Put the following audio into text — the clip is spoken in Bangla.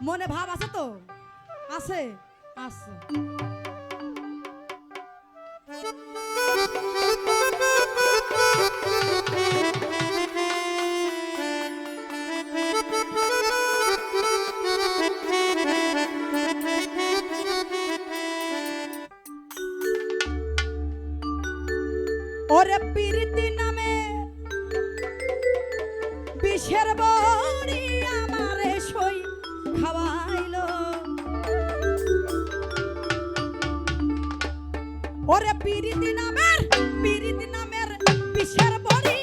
মনে ভাব আছে তো? আছে আছে। ওরে পিরিতি নামে বিষের বড়ি ওরে পিরিতি নামের পিরিতি নামের বিষের বড়ি